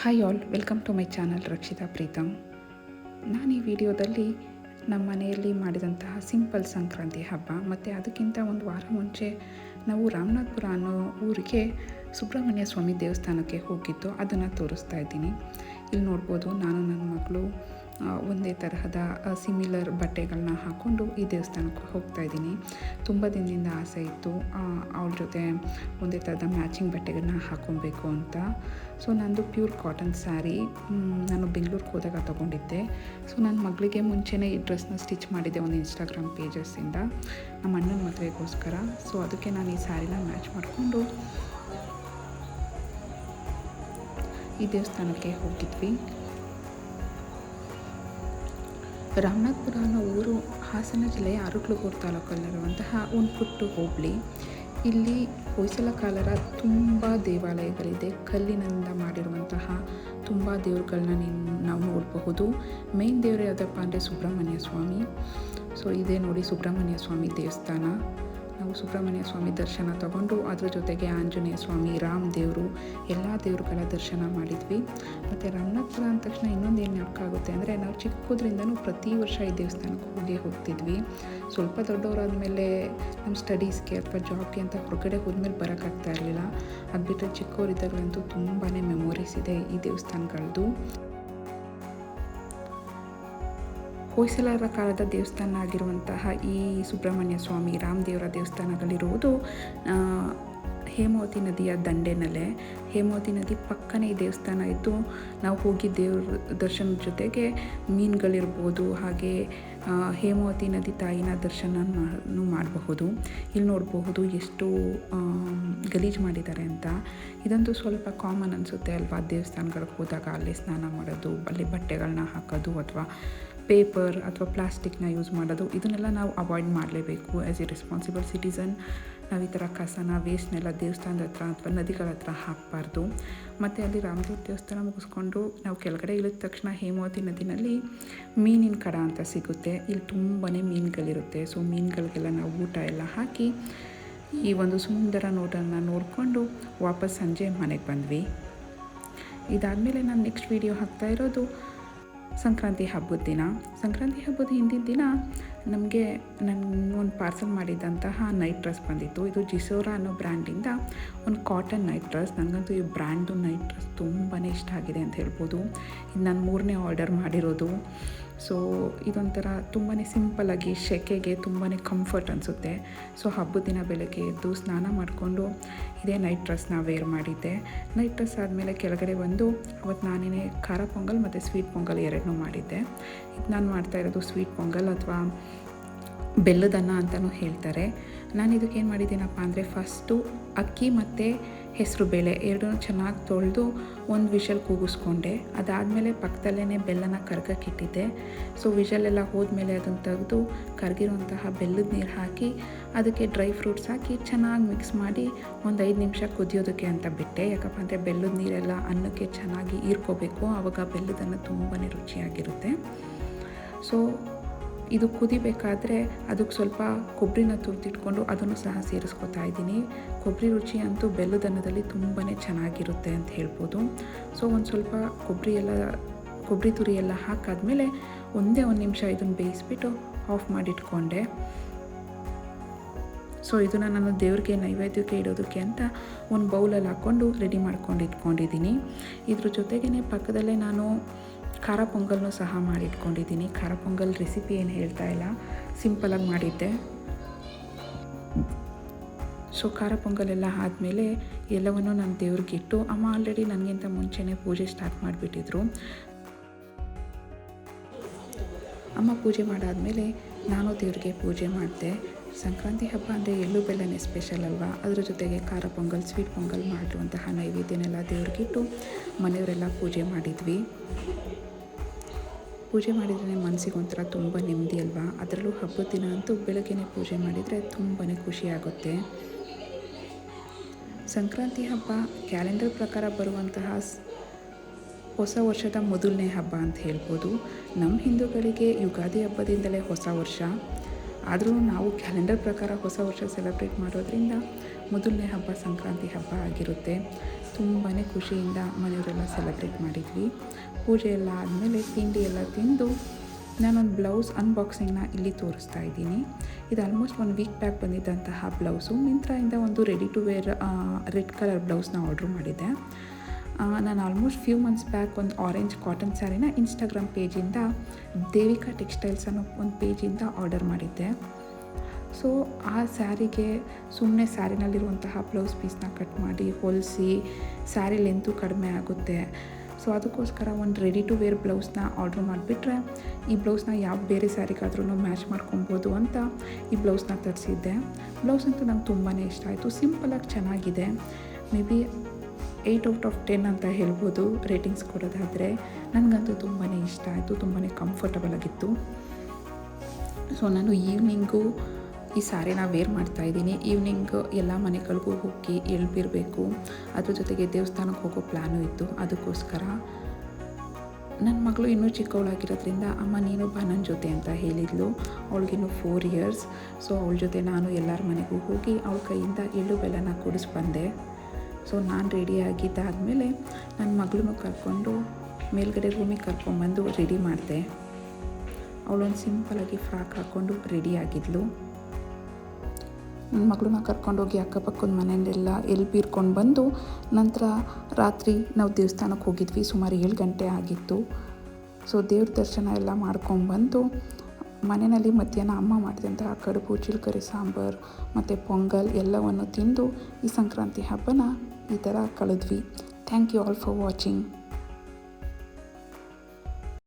Hi all welcome to my channel Rakshita Preetham ನಾನು ಈ ವಿಡಿಯೋದಲ್ಲಿ ನಮ್ಮ ಮನೆಯಲ್ಲಿ ಮಾಡಿದಂತಹ ಸಿಂಪಲ್ ಸಂಕ್ರಾಂತಿ ಹಬ್ಬ ಮತ್ತು ಅದಕ್ಕಿಂತ ಒಂದು ವಾರ ಮುಂಚೆ ನಾವು ರಾಮನಾಥ್ಪುರ ಅನ್ನೋ ಊರಿಗೆ ಸುಬ್ರಹ್ಮಣ್ಯ ಸ್ವಾಮಿ ದೇವಸ್ಥಾನಕ್ಕೆ ಹೋಗಿದ್ದು ಅದನ್ನು ತೋರಿಸ್ತಾ ಇದ್ದೀನಿ. ಇಲ್ಲಿ ನೋಡ್ಬೋದು ನಾನು ನನ್ನ ಆ, ಒಂದೇ ತರಹದ ಸಿಮಿಲರ್ ಬಟ್ಟೆಗಳನ್ನ ಹಾಕ್ಕೊಂಡು ಈ ದೇವಸ್ಥಾನಕ್ಕೆ ಹೋಗ್ತಾ ಇದ್ದೀನಿ. ತುಂಬ ದಿನದಿಂದ ಆಸೆ ಇತ್ತು. ಅವಳ ಜೊತೆ ಒಂದೇ ಥರದ ಮ್ಯಾಚಿಂಗ್ ಬಟ್ಟೆಗಳನ್ನ ಹಾಕ್ಕೊಬೇಕು ಅಂತ. ಸೊ ನಂದು ಪ್ಯೂರ್ ಕಾಟನ್ ಸ್ಯಾರಿ ನಾನು ಬೆಂಗಳೂರಿಗೆ ಹೋದಾಗ ತೊಗೊಂಡಿದ್ದೆ. ಸೊ ನನ್ನ ಮಗಳಿಗೆ ಮುಂಚೆನೇ ಈ ಡ್ರೆಸ್ನ ಸ್ಟಿಚ್ ಮಾಡಿದ್ದೆ ಒಂದು ಇನ್ಸ್ಟಾಗ್ರಾಮ್ ಪೇಜಸ್ಸಿಂದ ನಮ್ಮ ಅಣ್ಣನ ಮದುವೆಗೋಸ್ಕರ. ಸೊ ಅದಕ್ಕೆ ನಾನು ಈ ಸ್ಯಾರಿನ ಮ್ಯಾಚ್ ಮಾಡಿಕೊಂಡು ಈ ದೇವಸ್ಥಾನಕ್ಕೆ ಹೋಗಿದ್ವಿ. ರಾಮನಾಥ್ಪುರ ಅನ್ನೋ ಊರು ಹಾಸನ ಜಿಲ್ಲೆಯ ಅರಕಲಗೂರು ತಾಲೂಕಲ್ಲಿರುವಂತಹ ಒಂದು ಪುಟ್ಟ ಹೋಬಳಿ. ಇಲ್ಲಿ ಹೊಯ್ಸಳ ಕಾಲರ ತುಂಬ ದೇವಾಲಯಗಳಿದೆ. ಕಲ್ಲಿನಿಂದ ಮಾಡಿರುವಂತಹ ತುಂಬ ದೇವ್ರುಗಳನ್ನ ನೀನು ನಾವು ನೋಡಬಹುದು. ಮೇನ್ ದೇವರು ಯಾವುದಪ್ಪ ಅಂದರೆ ಸುಬ್ರಹ್ಮಣ್ಯ ಸ್ವಾಮಿ. ಸೊ ಇದೇ ನೋಡಿ ಸುಬ್ರಹ್ಮಣ್ಯ ಸ್ವಾಮಿ ದೇವಸ್ಥಾನ. ನಾವು ಸುಬ್ರಹ್ಮಣ್ಯ ಸ್ವಾಮಿ ದರ್ಶನ ತಗೊಂಡು ಅದ್ರ ಜೊತೆಗೆ ಆಂಜನೇಯ ಸ್ವಾಮಿ, ರಾಮ್ ದೇವರು, ಎಲ್ಲ ದೇವರುಗಳ ದರ್ಶನ ಮಾಡಿದ್ವಿ. ಮತ್ತು ರಾಮನಾಥ್ಪುರ ಅಂದ ತಕ್ಷಣ ಇನ್ನೊಂದು ಏನು ಜ್ಞಾಪಕ ಆಗುತ್ತೆ ಅಂದರೆ, ನಾವು ಚಿಕ್ಕದ್ರಿಂದನೂ ಪ್ರತಿ ವರ್ಷ ಈ ದೇವಸ್ಥಾನಕ್ಕೆ ಹೋಗಿ ಹೋಗ್ತಿದ್ವಿ. ಸ್ವಲ್ಪ ದೊಡ್ಡವರಾದ್ಮೇಲೆ ನಮ್ಮ ಸ್ಟಡೀಸ್ಗೆ ಅಥವಾ ಜಾಬ್ಗೆ ಅಂತ ಹೊರಗಡೆ ಹೋದ್ಮೇಲೆ ಬರೋಕ್ಕಾಗ್ತಾ ಇರಲಿಲ್ಲ. ಅದು ಬಿಟ್ಟರೆ ಚಿಕ್ಕವರಿದ್ದಾಗಲಂತೂ ತುಂಬಾ ಮೆಮೊರೀಸ್ ಇದೆ ಈ ದೇವಸ್ಥಾನಗಳದ್ದು ಹೊಯ್ಸಳರ ಕಾಲದ ದೇವಸ್ಥಾನ ಆಗಿರುವಂತಹ ಈ ಸುಬ್ರಹ್ಮಣ್ಯ ಸ್ವಾಮಿ ರಾಮದೇವರ ದೇವಸ್ಥಾನಗಳಿರುವುದು ಹೇಮಾವತಿ ನದಿಯ ದಂಡೆನಲ್ಲೇ. ಹೇಮಾವತಿ ನದಿ ಪಕ್ಕನೇ ಈ ದೇವಸ್ಥಾನ ಇದ್ದು, ನಾವು ಹೋಗಿ ದೇವ್ರ ದರ್ಶನದ ಜೊತೆಗೆ ಮೀನುಗಳಿರ್ಬೋದು, ಹಾಗೆ ಹೇಮಾವತಿ ನದಿ ತಾಯಿನ ದರ್ಶನ ಮಾಡಬಹುದು. ಇಲ್ಲಿ ನೋಡಬಹುದು ಎಷ್ಟು ಗಲೀಜು ಮಾಡಿದ್ದಾರೆ ಅಂತ. ಇದಂತೂ ಸ್ವಲ್ಪ ಕಾಮನ್ ಅನಿಸುತ್ತೆ ಅಲ್ವಾ ದೇವಸ್ಥಾನಗಳಿಗೆ ಹೋದಾಗ, ಅಲ್ಲಿ ಸ್ನಾನ ಮಾಡೋದು, ಅಲ್ಲಿ ಬಟ್ಟೆಗಳನ್ನ ಹಾಕೋದು ಅಥವಾ ಪೇಪರ್ ಅಥವಾ ಪ್ಲಾಸ್ಟಿಕ್ನ ಯೂಸ್ ಮಾಡೋದು, ಇದನ್ನೆಲ್ಲ ನಾವು ಅವಾಯ್ಡ್ ಮಾಡಲೇಬೇಕು. ಆ್ಯಸ್ ಎ ರೆಸ್ಪಾನ್ಸಿಬಲ್ ಸಿಟಿಸನ್ ನಾವು ಈ ಥರ ಕಸನ ವೇಸ್ಟ್ನೆಲ್ಲ ದೇವಸ್ಥಾನದ ಹತ್ರ ಅಥವಾ ನದಿಗಳ ಹತ್ರ ಹಾಕಬಾರ್ದು. ಮತ್ತು ಅಲ್ಲಿ ರಾಮದೇವ್ರ ದೇವಸ್ಥಾನ ಮುಗಿಸ್ಕೊಂಡು ನಾವು ಕೆಳಗಡೆ ಇಳಿದ ತಕ್ಷಣ ಹೇಮಾವತಿ ನದಿನಲ್ಲಿ ಮೀನಿನ ಕಡ ಅಂತ ಸಿಗುತ್ತೆ. ಇಲ್ಲಿ ತುಂಬಾ ಮೀನುಗಳಿರುತ್ತೆ. ಸೊ ಮೀನುಗಳಿಗೆಲ್ಲ ನಾವು ಊಟ ಎಲ್ಲ ಹಾಕಿ ಈ ಒಂದು ಸುಂದರ ನೋಟನ್ನು ನೋಡಿಕೊಂಡು ವಾಪಸ್ ಸಂಜೆ ಮನೆಗೆ ಬಂದ್ವಿ. ಇದಾದಮೇಲೆ ನಾನು ನೆಕ್ಸ್ಟ್ ವೀಡಿಯೋ ಹಾಕ್ತಾ ಇರೋದು ಸಂಕ್ರಾಂತಿ ಹಬ್ಬದ ದಿನ. ಸಂಕ್ರಾಂತಿ ಹಬ್ಬದ ಹಿಂದಿನ ದಿನ ನಮಗೆ ನನ್ನ ಒಂದು ಪಾರ್ಸಲ್ ಮಾಡಿದಂತಹ ನೈಟ್ ಡ್ರೆಸ್ ಬಂದಿತ್ತು. ಇದು ಜಿಸೋರಾ ಅನ್ನೋ ಬ್ರ್ಯಾಂಡಿಂದ ಒಂದು ಕಾಟನ್ ನೈಟ್ ಡ್ರೆಸ್ ನನಗಂತೂ ಈ ಬ್ರ್ಯಾಂಡು ನೈಟ್ ಡ್ರೆಸ್ ತುಂಬಾ ಇಷ್ಟ ಆಗಿದೆ ಅಂತ ಹೇಳ್ಬೋದು. ಇದು ನಾನು ಮೂರನೇ ಆರ್ಡರ್ ಮಾಡಿರೋದು. ಸೊ ಇದೊಂಥರ ತುಂಬಾ ಸಿಂಪಲಾಗಿ ಶೆಕೆಗೆ ತುಂಬಾ ಕಂಫರ್ಟ್ ಅನಿಸುತ್ತೆ. ಸೊ ಹಬ್ಬದ ದಿನ ಬೆಳಗ್ಗೆ ಎದ್ದು ಸ್ನಾನ ಮಾಡಿಕೊಂಡು ಇದೇ ನೈಟ್ ಡ್ರೆಸ್ನ ವೇರ್ ಮಾಡಿದ್ದೆ. ನೈಟ್ ಡ್ರೆಸ್ ಆದಮೇಲೆ ಕೆಳಗಡೆ ಬಂದು ಅವತ್ತು ನಾನೇ ಖಾರ ಪೊಂಗಲ್ ಮತ್ತು ಸ್ವೀಟ್ ಪೊಂಗಲ್ ಎರಡನ್ನೂ ಮಾಡಿದ್ದೆ. ಇದು ನಾನು ಮಾಡ್ತಾ ಇರೋದು ಸ್ವೀಟ್ ಪೊಂಗಲ್ ಅಥವಾ ಬೆಲ್ಲದನ್ನ ಅಂತಲೂ ಹೇಳ್ತಾರೆ. ನಾನು ಇದಕ್ಕೆ ಏನು ಮಾಡಿದ್ದೀನಪ್ಪ ಅಂದರೆ ಫಸ್ಟು ಅಕ್ಕಿ ಮತ್ತು ಹೆಸರು ಬೇಳೆ ಎರಡನ್ನೂ ಚೆನ್ನಾಗಿ ತೊಳೆದು ಒಂದು ವಿಷಲ್ ಕೂಗಿಸ್ಕೊಂಡೆ. ಅದಾದಮೇಲೆ ಪಕ್ಕದಲ್ಲೇ ಬೆಲ್ಲನ ಕರ್ಗಕ್ಕಿಟ್ಟಿದ್ದೆ ಸೊ ವಿಷಲೆಲ್ಲ ಹೋದ್ಮೇಲೆ ಅದನ್ನು ತೆಗೆದು ಕರಗಿರುವಂತಹ ಬೆಲ್ಲದ ನೀರು ಹಾಕಿ ಅದಕ್ಕೆ ಡ್ರೈ ಫ್ರೂಟ್ಸ್ ಹಾಕಿ ಚೆನ್ನಾಗಿ ಮಿಕ್ಸ್ ಮಾಡಿ ಒಂದು ಐದು ನಿಮಿಷ ಕುದಿಯೋದಕ್ಕೆ ಅಂತ ಬಿಟ್ಟೆ. ಯಾಕಪ್ಪ ಅಂದರೆ ಬೆಲ್ಲದ ನೀರೆಲ್ಲ ಅನ್ನಕ್ಕೆ ಚೆನ್ನಾಗಿ ಹೀರ್ಕೋಬೇಕು. ಆವಾಗ ಬೆಲ್ಲದನ್ನ ತುಂಬಾ ರುಚಿಯಾಗಿರುತ್ತೆ. ಸೊ ಇದು ಕುದಿಬೇಕಾದ್ರೆ ಅದಕ್ಕೆ ಸ್ವಲ್ಪ ಕೊಬ್ಬರಿನ ತುರಿದಿಟ್ಕೊಂಡು ಅದನ್ನು ಸಹ ಸೇರಿಸ್ಕೊತಾ ಇದ್ದೀನಿ. ಕೊಬ್ಬರಿ ರುಚಿ ಅಂತೂ ಬೆಲ್ಲದನ್ನದಲ್ಲಿ ತುಂಬಾ ಚೆನ್ನಾಗಿರುತ್ತೆ ಅಂತ ಹೇಳ್ಬೋದು. ಸೊ ಒಂದು ಸ್ವಲ್ಪ ಕೊಬ್ಬರಿ ಎಲ್ಲ, ಕೊಬ್ಬರಿ ತುರಿ ಎಲ್ಲ ಹಾಕಾದ್ಮೇಲೆ ಒಂದೇ ಒಂದು ನಿಮಿಷ ಇದನ್ನು ಬೇಯಿಸ್ಬಿಟ್ಟು ಆಫ್ ಮಾಡಿಟ್ಕೊಂಡೆ. ಸೊ ಇದನ್ನು ನಾನು ದೇವ್ರಿಗೆ ನೈವೇದ್ಯಕ್ಕೆ ಇಡೋದಕ್ಕೆ ಅಂತ ಒಂದು ಬೌಲಲ್ಲಿ ಹಾಕ್ಕೊಂಡು ರೆಡಿ ಮಾಡ್ಕೊಂಡು ಇಟ್ಕೊಂಡಿದ್ದೀನಿ. ಇದ್ರ ಜೊತೆಗೇ ಪಕ್ಕದಲ್ಲೇ ನಾನು ಖಾರ ಪೊಂಗಲ್ನೂ ಸಹ ಮಾಡಿಟ್ಕೊಂಡಿದ್ದೀನಿ. ಖಾರ ಪೊಂಗಲ್ ರೆಸಿಪಿ ಏನು ಹೇಳ್ತಾ ಇಲ್ಲ. ಸಿಂಪಲಾಗಿ ಮಾಡಿದ್ದೆ. ಸೊ ಖಾರ ಪೊಂಗಲೆಲ್ಲ ಆದಮೇಲೆ ಎಲ್ಲವನ್ನು ನಾನು ದೇವ್ರಿಗೆ ಇಟ್ಟು, ಅಮ್ಮ ಆಲ್ರೆಡಿ ನನಗಿಂತ ಮುಂಚೆನೇ ಪೂಜೆ ಸ್ಟಾರ್ಟ್ ಮಾಡಿಬಿಟ್ಟಿದ್ರು. ಅಮ್ಮ ಪೂಜೆ ಮಾಡಾದಮೇಲೆ ನಾನು ದೇವ್ರಿಗೆ ಪೂಜೆ ಮಾಡಿದೆ. ಸಂಕ್ರಾಂತಿ ಹಬ್ಬ ಅಂದರೆ ಎಲ್ಲೂ ಬೆಲ್ಲನೇ ಸ್ಪೆಷಲ್ ಅಲ್ವಾ? ಅದ್ರ ಜೊತೆಗೆ ಖಾರ ಪೊಂಗಲ್ ಸ್ವೀಟ್ ಪೊಂಗಲ್ ಮಾಡಿರುವಂತಹ ನೈವೇದ್ಯನೆಲ್ಲ ದೇವ್ರಿಗಿಟ್ಟು ಮನೆಯವರೆಲ್ಲ ಪೂಜೆ ಮಾಡಿದ್ವಿ. ಪೂಜೆ ಮಾಡಿದ್ರೆ ಮನಸ್ಸಿಗೆ ಒಂಥರ ತುಂಬ ನೆಮ್ಮದಿ ಅಲ್ವಾ? ಅದರಲ್ಲೂ ಹಬ್ಬದ ದಿನ ಅಂತೂ ಬೆಳಗ್ಗೆನೇ ಪೂಜೆ ಮಾಡಿದರೆ ತುಂಬಾ ಖುಷಿ ಆಗುತ್ತೆ. ಸಂಕ್ರಾಂತಿ ಹಬ್ಬ ಕ್ಯಾಲೆಂಡರ್ ಪ್ರಕಾರ ಬರುವಂತಹ ಹೊಸ ವರ್ಷದ ಮೊದಲನೇ ಹಬ್ಬ ಅಂತ ಹೇಳ್ಬೋದು. ನಮ್ಮ ಹಿಂದೂಗಳಿಗೆ ಯುಗಾದಿ ಹಬ್ಬದಿಂದಲೇ ಹೊಸ ವರ್ಷ. ಆದರೂ ನಾವು ಕ್ಯಾಲೆಂಡರ್ ಪ್ರಕಾರ ಹೊಸ ವರ್ಷ ಸೆಲೆಬ್ರೇಟ್ ಮಾಡೋದ್ರಿಂದ ಮೊದಲನೇ ಹಬ್ಬ ಸಂಕ್ರಾಂತಿ ಹಬ್ಬ ಆಗಿರುತ್ತೆ. ತುಂಬಾ ಖುಷಿಯಿಂದ ಮನೆಯವರೆಲ್ಲ ಸೆಲೆಬ್ರೇಟ್ ಮಾಡಿದ್ವಿ. ಪೂಜೆ ಎಲ್ಲ ಆದಮೇಲೆ ತಿಂಡಿ ಎಲ್ಲ ತಿಂದು ನಾನೊಂದು ಬ್ಲೌಸ್ ಅನ್ಬಾಕ್ಸಿಂಗ್ನ ಇಲ್ಲಿ ತೋರಿಸ್ತಾ ಇದ್ದೀನಿ. ಇದು ಆಲ್ಮೋಸ್ಟ್ ಒಂದು ವೀಕ್ ಬ್ಯಾಕ್ ಬಂದಿದ್ದಂತಹ ಬ್ಲೌಸು. ಮಿಂತ್ರಾಯಿಂದ ಒಂದು ready to wear red colour ಬ್ಲೌಸ್ನ order ಮಾಡಿದ್ದೆ. ನಾನು ಆಲ್ಮೋಸ್ಟ್ ಫ್ಯೂ ಮಂತ್ಸ್ ಬ್ಯಾಕ್ ಒಂದು ಆರೆಂಜ್ ಕಾಟನ್ ಸ್ಯಾರಿನ ಇನ್ಸ್ಟಾಗ್ರಾಮ್ ಪೇಜಿಂದ ದೇವಿಕಾ ಟೆಕ್ಸ್ಟೈಲ್ಸ್ ಅನ್ನೋ ಒಂದು ಪೇಜಿಂದ ಆರ್ಡರ್ ಮಾಡಿದ್ದೆ. ಸೊ ಆ ಸ್ಯಾರಿಗೆ ಸುಮ್ಮನೆ ಸ್ಯಾರಿನಲ್ಲಿರುವಂತಹ ಬ್ಲೌಸ್ ಪೀಸ್ನ ಕಟ್ ಮಾಡಿ ಹೊಲಿಸಿ ಸ್ಯಾರಿ ಲೆಂತು ಕಡಿಮೆ ಆಗುತ್ತೆ. ಸೊ ಅದಕ್ಕೋಸ್ಕರ ಒಂದು ರೆಡಿ ಟು ವೇರ್ ಬ್ಲೌಸ್ನ ಆರ್ಡ್ರ್ ಮಾಡಿಬಿಟ್ರೆ, ಈ ಬ್ಲೌಸ್ನ ಯಾವ ಬೇರೆ ಸ್ಯಾರಿಗಾದ್ರೂ ಮ್ಯಾಚ್ ಮಾಡ್ಕೊಬೋದು ಅಂತ ಈ ಬ್ಲೌಸ್ನ ತರಿಸಿದ್ದೆ. ಬ್ಲೌಸ್ ಅಂತೂ ನಂಗೆ ತುಂಬಾ ಇಷ್ಟ ಆಯಿತು. ಸಿಂಪಲಾಗಿ ಚೆನ್ನಾಗಿದೆ. Maybe eight out of ten ಅಂತ ಹೇಳ್ಬೋದು ರೇಟಿಂಗ್ಸ್ ಕೊಡೋದಾದರೆ. ನನಗಂತೂ ತುಂಬಾ ಇಷ್ಟ ಆಯಿತು ತುಂಬಾ ಕಂಫರ್ಟಬಲ್ ಆಗಿತ್ತು. ಸೊ ನಾನು ಈವ್ನಿಂಗು ಈ ಸ್ಯಾರಿನ ವೇರ್ ಮಾಡ್ತಾ ಇದ್ದೀನಿ. ಈವ್ನಿಂಗ್ ಎಲ್ಲ ಮನೆಗಳಿಗೂ ಹೋಗಿ ಎಳ್ಬಿರಬೇಕು. ಅದ್ರ ಜೊತೆಗೆ ದೇವಸ್ಥಾನಕ್ಕೆ ಹೋಗೋ ಪ್ಲ್ಯಾನು ಇತ್ತು. ಅದಕ್ಕೋಸ್ಕರ ನನ್ನ ಮಗಳು ಇನ್ನೂ ಚಿಕ್ಕವಳಾಗಿರೋದ್ರಿಂದ ಅಮ್ಮ ನೀನು ಬಾ ನನ್ನ ಜೊತೆ ಅಂತ ಹೇಳಿದ್ಲು. ಅವಳಿಗಿನ್ನೂ ಫೋರ್ ಇಯರ್ಸ್ ಸೊ ಅವಳ ಜೊತೆ ನಾನು ಎಲ್ಲರ ಮನೆಗೂ ಹೋಗಿ ಅವಳ ಕೈಯಿಂದ ಎಳ್ಳು ಬೆಲ್ಲನ ಕುಡಿಸ್ ಬಂದೆ. ಸೊ ನಾನು ರೆಡಿ ಆಗಿದ್ದಾದಮೇಲೆ ನನ್ನ ಮಗಳನ್ನೂ ಕರ್ಕೊಂಡು ಮೇಲ್ಗಡೆ ರೂಮಿಗೆ ಕರ್ಕೊಂಬಂದು ರೆಡಿ ಮಾಡಿದೆ. ಅವಳೊಂದು ಸಿಂಪಲಾಗಿ ಫ್ರಾಕ್ ಹಾಕ್ಕೊಂಡು ರೆಡಿ ಆಗಿದ್ಲು. ನನ್ನ ಮಗಳನ್ನ ಕರ್ಕೊಂಡೋಗಿ ಅಕ್ಕಪಕ್ಕದ ಮನೆಯಲ್ಲೆಲ್ಲ ಎಲ್ಲಿ ಬೀರ್ಕೊಂಡು ಬಂದು ನಂತರ ರಾತ್ರಿ ನಾವು ದೇವಸ್ಥಾನಕ್ಕೆ ಹೋಗಿದ್ವಿ, ಸುಮಾರು ಏಳು ಗಂಟೆ ಆಗಿತ್ತು. ಸೊ ದೇವ್ರ ದರ್ಶನ ಎಲ್ಲ ಮಾಡ್ಕೊಂಡ್ಬಂದು ಮನೆಯಲ್ಲಿ ಮಧ್ಯಾಹ್ನ ಅಮ್ಮ ಮಾಡಿದಂತಹ ಕಡುಬು, ಚಿಲ್ಕರಿ, ಸಾಂಬಾರು ಮತ್ತು ಪೊಂಗಲ್ ಎಲ್ಲವನ್ನು ತಿಂದು ಈ ಸಂಕ್ರಾಂತಿ ಹಬ್ಬನ ಈ ಥರ ಕಳೆದ್ವಿ. Thank you all for watching